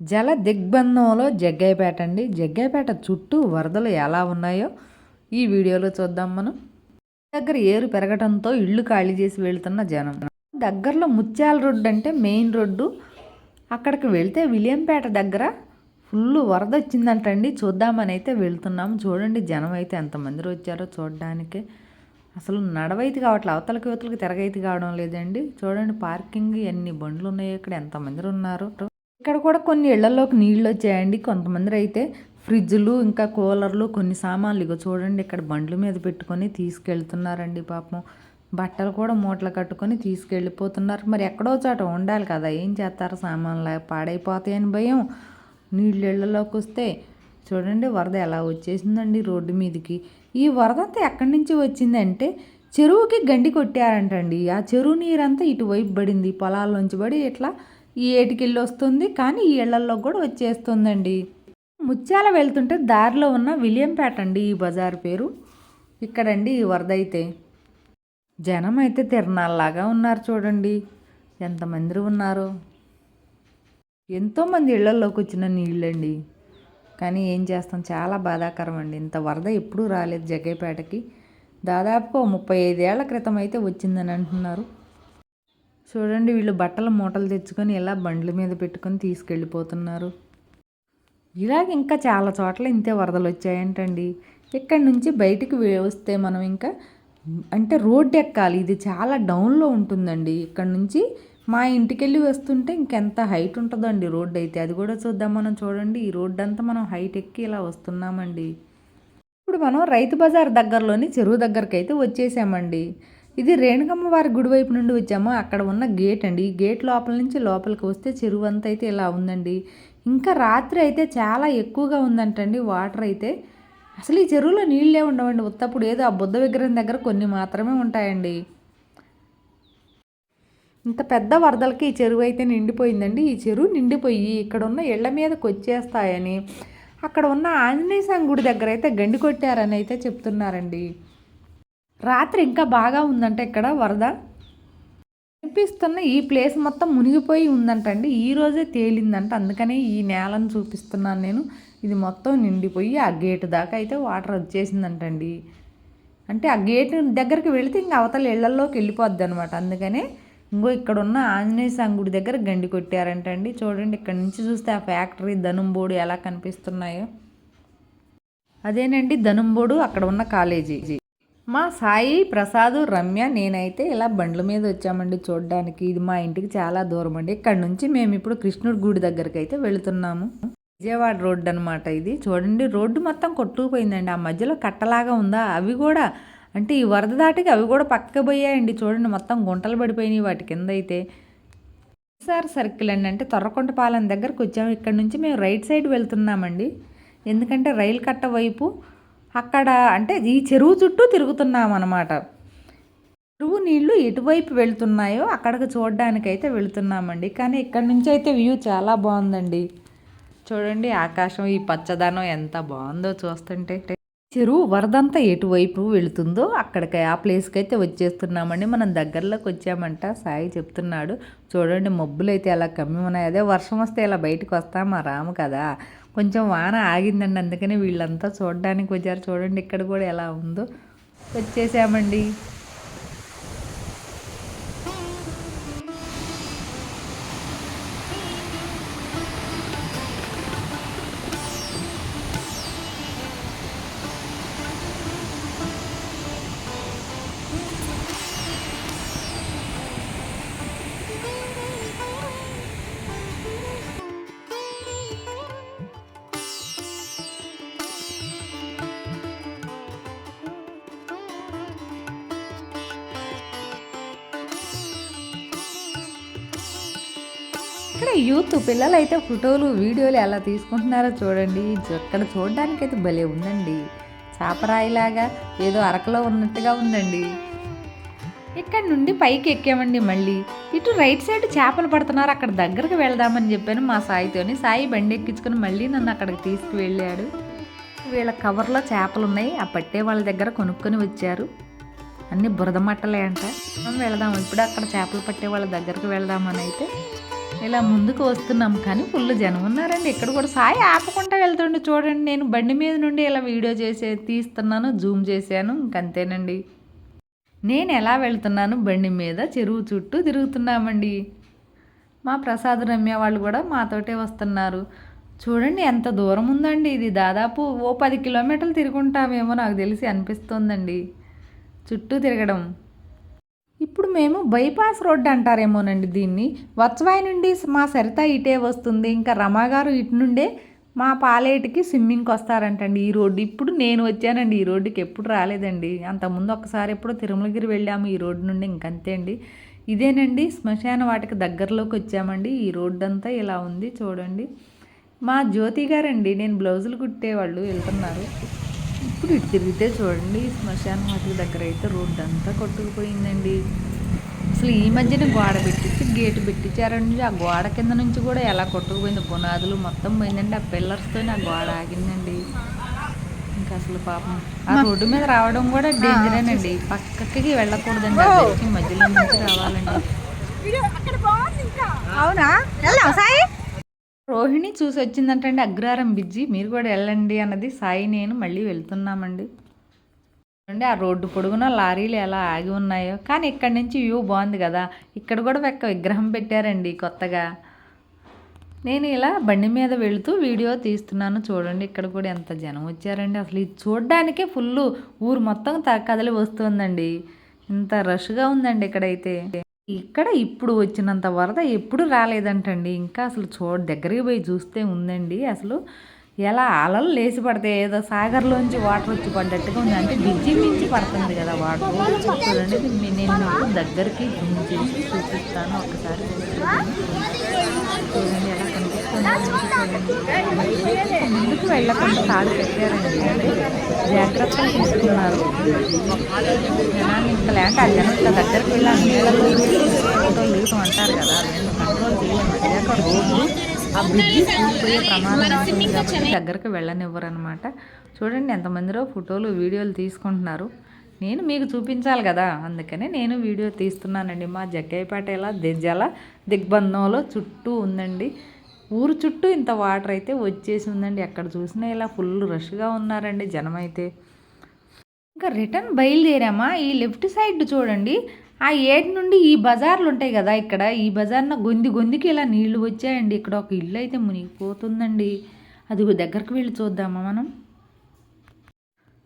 జల దిగ్బంధంలో జగ్గైపేట అండి. జగ్గైపేట చుట్టూ వరదలు ఎలా ఉన్నాయో ఈ వీడియోలో చూద్దాం మనం. దగ్గర ఏరు పెరగడంతో ఇళ్ళు ఖాళీ చేసి వెళ్తున్న జనం. దగ్గరలో ముత్యాల రోడ్డు అంటే మెయిన్ రోడ్డు. అక్కడికి వెళ్తే విలియంపేట దగ్గర ఫుల్ వరద వచ్చిందంటండి చూద్దామని అయితే వెళ్తున్నాము చూడండి జనం అయితే ఎంతమంది వచ్చారో చూడడానికి. అసలు నడవైతే కావట్లేదు అవతలకి యువతలకి తిరగైతే కావడం లేదండి. చూడండి పార్కింగ్ ఎన్ని బండ్లు ఉన్నాయో ఇక్కడ ఎంతమంది ఉన్నారు? ఇక్కడ కూడా కొన్ని ఇళ్ళలోకి నీళ్ళు వచ్చాయండి. కొంతమంది అయితే ఫ్రిడ్జ్లు ఇంకా కూలర్లు కొన్ని సామాన్లు. ఇగో చూడండి ఇక్కడ బండ్ల మీద పెట్టుకొని తీసుకెళ్తున్నారండి పాపం. బట్టలు కూడా మూటలు కట్టుకొని తీసుకెళ్ళిపోతున్నారు. మరి ఎక్కడో చోట ఉండాలి కదా ఏం చేస్తారు సామాన్లు? పాడైపోతాయని భయం. నీళ్ళు ఇళ్ళలోకి వస్తే చూడండి వరద ఎలా వచ్చేసిందండి రోడ్డు మీదకి. ఈ వరద అంతా ఎక్కడి నుంచి వచ్చిందంటే చెరువుకి గండి కొట్టారంటండి. ఆ చెరువు నీరంతా ఇటువైపు పడింది పొలాల్లోంచి పడి ఇట్లా ఈ ఏటికెళ్ళి వస్తుంది కానీ ఈ ఇళ్ళల్లో కూడా వచ్చేస్తుందండి. ముత్యాల వెళ్తుంటే దారిలో ఉన్న విలియంపేట అండి ఈ బజార్ పేరు. ఇక్కడండి ఈ వరద అయితే జనం అయితే తిరణాల్లాగా ఉన్నారు చూడండి. ఎంతమంది ఉన్నారు? ఎంతోమంది ఇళ్ళలోకి వచ్చిన నీళ్ళండి. కానీ ఏం చేస్తాం? చాలా బాధాకరం అండి ఇంత వరద ఎప్పుడూ రాలేదు జగ్గైపేటకి. దాదాపుగా ముప్పై ఐదేళ్ళ క్రితం అయితే వచ్చిందని అంటున్నారు. చూడండి వీళ్ళు బట్టల మూటలు తెచ్చుకొని ఇలా బండ్ల మీద పెట్టుకొని తీసుకెళ్ళిపోతున్నారు. ఇలాగ ఇంకా చాలా చోట్ల ఇంతే వరదలు వచ్చాయంటండి. ఇక్కడి నుంచి బయటికి వస్తే మనం ఇంకా అంటే రోడ్డు ఎక్కాలి. ఇది చాలా డౌన్లో ఉంటుందండి. ఇక్కడ నుంచి మా ఇంటికి వెళ్ళి వస్తుంటే ఇంకెంత హైట్ ఉంటుందండి రోడ్డు అయితే. అది కూడా చూద్దాం మనం చూడండి. ఈ రోడ్డు అంతా మనం హైట్ ఎక్కి ఇలా వస్తున్నామండి. ఇప్పుడు మనం రైతు బజార్ దగ్గరలోని చెరువు దగ్గరికి అయితే వచ్చేసామండి. ఇది రేణుకమ్మ వారి గుడి వైపు నుండి వచ్చాము. అక్కడ ఉన్న గేట్ అండి. ఈ గేట్ లోపల నుంచి లోపలికి వస్తే చెరువు అంతా అయితే ఇలా ఉందండి. ఇంకా రాత్రి అయితే చాలా ఎక్కువగా ఉందంటండి వాటర్ అయితే. అసలు ఈ చెరువులో నీళ్ళే ఉండవండి. ఉత్తప్పుడు ఏదో ఆ బుద్ధ విగ్రహం దగ్గర కొన్ని మాత్రమే ఉంటాయండి. ఇంత పెద్ద వరదలకి ఈ చెరువు అయితే నిండిపోయిందండి. ఈ చెరువు నిండిపోయి ఇక్కడ ఉన్న ఇళ్ళ మీదకి వచ్చేస్తాయని. అక్కడ ఉన్న ఆంజనేయ స్వామి గుడి దగ్గర అయితే గండి కొట్టారని అయితే చెప్తున్నారండి. రాత్రి ఇంకా బాగా ఉందంట ఇక్కడ వరద. కనిపిస్తున్న ఈ ప్లేస్ మొత్తం మునిగిపోయి ఉందంటండి. ఈ రోజే తేలిందంట. అందుకనే ఈ నేలను చూపిస్తున్నాను నేను. ఇది మొత్తం నిండిపోయి ఆ గేటు దాకా అయితే వాటర్ వచ్చేసిందంటండి. అంటే ఆ గేటు దగ్గరికి వెళితే ఇంకా అవతల ఇళ్ళలోకి వెళ్ళిపోద్ది అనమాట అందుకనే ఇంకో ఇక్కడ ఉన్న ఆంజనేయ స్వామి గుడి దగ్గర గండి కొట్టారంటండి. చూడండి ఇక్కడ నుంచి చూస్తే ఆ ఫ్యాక్టరీ ధనుంబోడు ఎలా కనిపిస్తున్నాయో. అదేనండి ధనుంబోడు అక్కడ ఉన్న కాలేజీ. మా సాయి ప్రసాద్ రమ్య నేనైతే ఇలా బండ్ల మీద వచ్చామండి చూడడానికి. ఇది మా ఇంటికి చాలా దూరం అండి. ఇక్కడ నుంచి మేము ఇప్పుడు కృష్ణుడి గుడి దగ్గరికి అయితే వెళుతున్నాము. విజయవాడ రోడ్డు అనమాట ఇది. చూడండి రోడ్డు మొత్తం కొట్టుకుపోయిందండి. ఆ మధ్యలో కట్టలాగా ఉందా? అవి కూడా అంటే ఈ వరద దాటికి అవి కూడా పక్కకు పోయాయండి. చూడండి మొత్తం గుంటలు పడిపోయినాయి వాటి కింద అయితే సార్ సర్కిల్ అండి. అంటే పాలెం దగ్గరకు వచ్చాము. ఇక్కడ నుంచి మేము రైట్ సైడ్ వెళ్తున్నామండి. ఎందుకంటే రైలు కట్ట వైపు అక్కడ అంటే ఈ చెరువు చుట్టూ తిరుగుతున్నాం అనమాట చెరువు నీళ్ళు ఎటువైపు వెళ్తున్నాయో అక్కడికి చూడడానికైతే వెళుతున్నామండి. కానీ ఇక్కడ నుంచి అయితే వ్యూ చాలా బాగుందండి. చూడండి ఆకాశం ఈ పచ్చదనం ఎంత బాగుందో చూస్తుంటే. చెరువు వరదంతా ఎటువైపు వెళుతుందో అక్కడికి ఆ ప్లేస్కి అయితే వచ్చేస్తున్నామండి. మనం దగ్గరలోకి వచ్చామంట సాయి చెప్తున్నాడు. చూడండి మబ్బులు అయితే ఎలా కమ్మి ఉన్నాయి. అదే వర్షం వస్తే ఇలా బయటకు వస్తామా? రాము కదా. కొంచెం వాన ఆగిందండి అందుకని వీళ్ళంతా చూడడానికి వచ్చారు. చూడండి ఇక్కడ కూడా ఎలా ఉందో. వచ్చేసామండి. ఇక్కడ యూత్ పిల్లలు అయితే ఫోటోలు వీడియోలు ఎలా తీసుకుంటున్నారో చూడండి. ఇక్కడ చూడడానికి అయితే భలే ఉందండి. చాపరాయిలాగా ఏదో అరకలో ఉన్నట్టుగా ఉందండి. ఇక్కడ నుండి పైకి ఎక్కామండి మళ్ళీ. ఇటు రైట్ సైడ్ చేపలు పడుతున్నారు. అక్కడ దగ్గరకు వెళ్దామని చెప్పాను మా సాయితోని. సాయి బండి ఎక్కించుకొని మళ్ళీ నన్ను అక్కడికి తీసుకువెళ్ళాడు. వీళ్ళ కవర్లో చేపలు ఉన్నాయి ఆ పట్టే వాళ్ళ దగ్గర కొనుక్కొని వచ్చారు. అన్ని బురద మట్టలే అంట. మనం వెళదాం. ఇప్పుడు అక్కడ చేపలు పట్టే వాళ్ళ దగ్గరకు వెళ్దామని అయితే ఇలా ముందుకు వస్తున్నాం కానీ ఫుల్ జనం ఉన్నారండి. ఇక్కడ కూడా సాయి ఆపకుండా వెళ్తుండే చూడండి. నేను బండి మీద నుండి ఇలా వీడియో చేసే తీస్తున్నాను జూమ్ చేశాను ఇంకంతేనండి నేను ఎలా వెళ్తున్నాను? బండి మీద చెరువు చుట్టూ తిరుగుతున్నామండి. మా ప్రసాద్ రమ్య వాళ్ళు కూడా మాతోటే వస్తున్నారు. చూడండి ఎంత దూరం ఉందండి ఇది. దాదాపు ఓ పది కిలోమీటర్లు తిరుగుంటామేమో నాకు తెలిసి అనిపిస్తోందండి. చుట్టూ తిరగడం. ఇప్పుడు మేము బైపాస్ రోడ్డు అంటారేమోనండి దీన్ని. వత్సవాయి నుండి మా సరిత ఇటే వస్తుంది. ఇంకా రమాగారు ఇటు నుండే మా పాలేటికి స్విమ్మింగ్కి వస్తారంటండి ఈ రోడ్డు ఇప్పుడు నేను వచ్చానండి ఈ రోడ్డుకి ఎప్పుడు రాలేదండి. అంతకుముందు ఒకసారి ఎప్పుడో తిరుమలగిరి వెళ్ళాము ఈ రోడ్డు నుండి ఇంకంతే అండి. ఇదేనండి శ్మశాన వాటికి దగ్గరలోకి వచ్చామండి. ఈ రోడ్డు అంతా ఇలా ఉంది చూడండి. మా జ్యోతి గారండి నేను బ్లౌజులు కుట్టేవాళ్ళు వెళ్తున్నారు. ఇప్పుడు ఇటు తిరిగితే చూడండి శ్మశాన వాటికి దగ్గర అయితే రోడ్డు అంతా కొట్టుకుపోయిందండి. అసలు ఈ మధ్యన గోడ పెట్టించి గేటు పెట్టించారండి ఆ గోడ కింద నుంచి కూడా ఎలా కొట్టుకుపోయింది పునాదులు మొత్తం పోయిందండి. ఆ పిల్లర్స్తో ఆ గోడ ఆగిందండి. ఇంకా అసలు పాపం ఆ రోడ్డు మీద రావడం కూడా డేంజరేనండి. పక్కకి వెళ్ళకూడదండి మధ్యలో నుంచి రావాలండి. అవునా? వెళ్దాం సాయి? రోహిణి చూసి వచ్చిందంటండి అగ్రహారం బిజ్జి మీరు కూడా వెళ్ళండి అన్నది సాయి నేను మళ్ళీ వెళ్తున్నామండి. చూడండి ఆ రోడ్డు పొడుగున లారీలు ఎలా ఆగి ఉన్నాయో. కానీ ఇక్కడి నుంచి వ్యూ బాగుంది కదా. ఇక్కడ కూడా ఒక విగ్రహం పెట్టారండి కొత్తగా. నేను ఇలా బండి మీద వెళుతూ వీడియో తీస్తున్నాను. చూడండి ఇక్కడ కూడా ఎంత జనం వచ్చారండి. అసలు ఇది చూడడానికే ఫుల్ ఊరు మొత్తం కదలి వస్తుందండి. ఇంత రష్గా ఉందండి ఇక్కడైతే. ఇక్కడ ఇప్పుడు వచ్చినంత వరద ఎప్పుడు రాలేదంటండి. ఇంకా అసలు చూడ దగ్గరికి పోయి చూస్తే ఉందండి. అసలు ఎలా అలలు లేచి పడితే ఏదో సాగర్లోంచి వాటర్ వచ్చి పడ్డట్టుగా ఉంది. అంటే బిజీ మించి పడుతుంది కదా వాటర్. చూడండి నేను దగ్గరికి జూమ్ చేసి చూపిస్తాను. ఒకసారి చూడండి ఎలా కనిపిస్తుంది. ముందుకు వెళ్ళకుండా తాడు పెట్టారండి. అంటే జాగ్రత్తలు తీసుకున్నారు. జనాన్ని ఇంకా లేక ఆ జనం ఇంకా దగ్గరికి వెళ్ళి నీళ్ళలో ఫోటోలు దిగుతూ అంటారు కదా నేను కంట్రోల్ చేయలేము రోడ్డు. ఆ బ్రిడ్జి కూలిపోయే ప్రమాదం ఉంటుంది కాబట్టి దగ్గరికి వెళ్ళనివ్వరు అనమాట చూడండి ఎంతమందిలో ఫోటోలు వీడియోలు తీసుకుంటున్నారు. నేను మీకు చూపించాలి కదా అందుకనే నేను వీడియో తీస్తున్నానండి. మా జగ్గయ్యపేట ఇలా దిజ్జల దిగ్బంధంలో చుట్టూ ఉందండి. ఊరు చుట్టూ ఇంత వాటర్ అయితే వచ్చేసి ఉందండి. ఎక్కడ చూసినా ఇలా ఫుల్ రష్గా ఉన్నారండి జనం అయితే ఇంకా రిటర్న్ బయలుదేరామా? ఈ లెఫ్ట్ సైడ్ చూడండి. ఆ ఏటి నుండి ఈ బజార్లు ఉంటాయి కదా ఇక్కడ. ఈ బజార్న గొంది గొందికి ఇలా నీళ్ళు వచ్చాయండి. ఇక్కడ ఒక ఇల్లు అయితే మునిగిపోతుందండి. అది దగ్గరకు వెళ్ళి చూద్దామా మనం?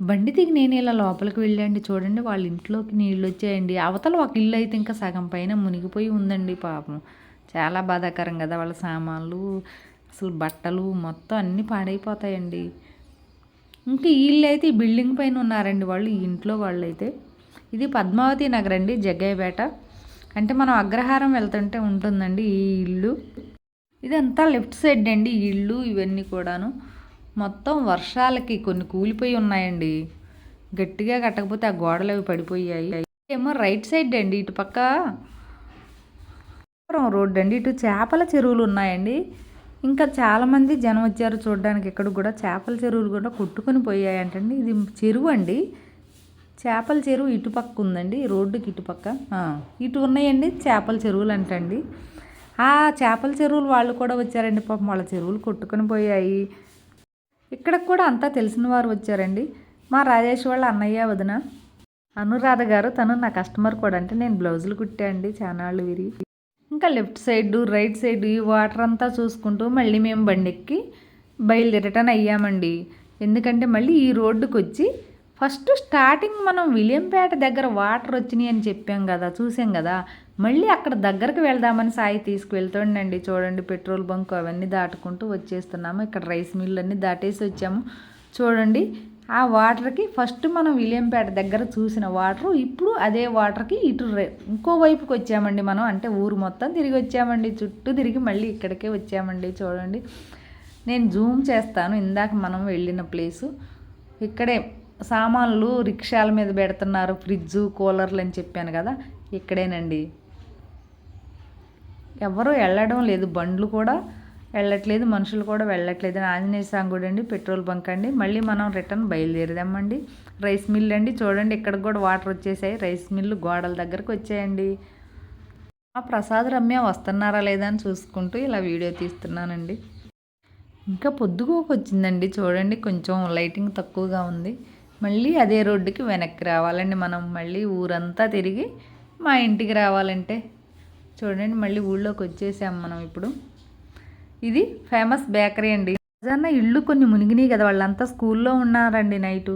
బండి దిగి నేను ఇలా లోపలికి వెళ్ళండి. చూడండి వాళ్ళ ఇంట్లోకి నీళ్ళు వచ్చాయండి. అవతల ఒక ఇల్లు అయితే ఇంకా సగం పైన మునిగిపోయి ఉందండి పాపం. చాలా బాధాకరం కదా వాళ్ళ సామాన్లు. అసలు బట్టలు మొత్తం అన్నీ పాడైపోతాయండి. ఇంకా వీళ్ళు అయితే ఈ బిల్డింగ్ పైన ఉన్నారండి వాళ్ళు ఈ ఇంట్లో వాళ్ళు అయితే ఇది పద్మావతి నగర్ అండి జగ్గయ్యపేట. అంటే మనం అగ్రహారం వెళ్తుంటే ఉంటుందండి ఈ ఇల్లు. ఇదంతా లెఫ్ట్ సైడ్ అండి ఈ ఇల్లు ఇవన్నీ కూడాను. మొత్తం వర్షాలకి కొన్ని కూలిపోయి ఉన్నాయండి. గట్టిగా కట్టకపోతే ఆ గోడలు అవి పడిపోయాయి. ఏమో రైట్ సైడ్ అండి ఇటు పక్క రోడ్డు అండి ఇటు చేపల చెరువులు ఉన్నాయండి. ఇంకా చాలామంది జనం వచ్చారు చూడడానికి. ఇక్కడ కూడా చేపల చెరువులు కూడా కొట్టుకొని పోయాయంటండి. ఇది చెరువు అండి. చేపల చెరువు ఇటు పక్క ఉందండి. రోడ్డుకి ఇటుపక్క ఇటు ఉన్నాయండి చేపల చెరువులు అంటండి ఆ చేపల చెరువులు వాళ్ళు కూడా వచ్చారండి. పాపం వాళ్ళ చెరువులు కొట్టుకొని పోయాయి. ఇక్కడ కూడా అంతా తెలిసిన వారు వచ్చారండి. మా రాజేష్ వాళ్ళ అన్నయ్య వదిన. అనురాధ గారు తను నా కస్టమర్ కూడా అంటే నేను బ్లౌజులు కుట్టా అండి చానాళ్ళు విరిగి ఇంకా లెఫ్ట్ సైడ్ రైట్ సైడ్ ఈ వాటర్ అంతా చూసుకుంటూ మళ్ళీ మేము బండెక్కి రిటర్న్ అయ్యామండి. ఎందుకంటే మళ్ళీ ఈ రోడ్డుకు వచ్చి ఫస్ట్ స్టార్టింగ్ మనం విలియంపేట దగ్గర వాటర్ వచ్చినాయి అని చెప్పాం కదా చూసాం కదా. మళ్ళీ అక్కడ దగ్గరకు వెళ్దామని సాయి తీసుకువెళ్తుండండి. చూడండి పెట్రోల్ బంక్ అవన్నీ దాటుకుంటూ వచ్చేస్తున్నాము. ఇక్కడ రైస్ మిల్లు అన్నీ దాటేసి వచ్చాము. చూడండి ఆ వాటర్కి ఫస్ట్ మనం విలియంపేట దగ్గర చూసిన వాటర్ ఇప్పుడు అదే వాటర్కి ఇటు రే- ఇంకో వైపుకి వచ్చామండి మనం. అంటే ఊరు మొత్తం తిరిగి వచ్చామండి. చుట్టూ తిరిగి మళ్ళీ ఇక్కడికే వచ్చామండి చూడండి. నేను జూమ్ చేస్తాను. ఇందాక మనం వెళ్ళిన ప్లేసు. ఇక్కడే సామాన్లు రిక్షాల మీద పెడుతున్నారు. ఫ్రిడ్జు కూలర్లు అని చెప్పాను కదా. ఇక్కడేనండి. ఎవరు వెళ్ళడం లేదు. బండ్లు కూడా వెళ్ళట్లేదు మనుషులు కూడా వెళ్ళట్లేదు. ఆంజనేయ స్వామి గుడి అండి పెట్రోల్ బంక్ అండి. మళ్ళీ మనం రిటర్న్ బయలుదేరదామండి. రైస్ మిల్ అండి. చూడండి ఇక్కడ కూడా వాటర్ వచ్చేసాయి. రైస్ మిల్లు గోడల దగ్గరకు వచ్చాయండి. ఆ ప్రసాద్ రమ్య వస్తున్నారా లేదా అని చూసుకుంటూ ఇలా వీడియో తీస్తున్నానండి. ఇంకా పొద్దుగోకు వచ్చిందండి. చూడండి కొంచెం లైటింగ్ తక్కువగా ఉంది. మళ్ళీ అదే రోడ్డుకి వెనక్కి రావాలండి మనం. మళ్ళీ ఊరంతా తిరిగి మా ఇంటికి రావాలంటే. చూడండి మళ్ళీ ఊళ్ళోకి వచ్చేసాం మనం ఇప్పుడు. ఇది ఫేమస్ బేకరీ అండి. నిజాన్న ఇల్లు కొన్ని మునిగినాయి కదా వాళ్ళంతా స్కూల్లో ఉన్నారండి నైటు.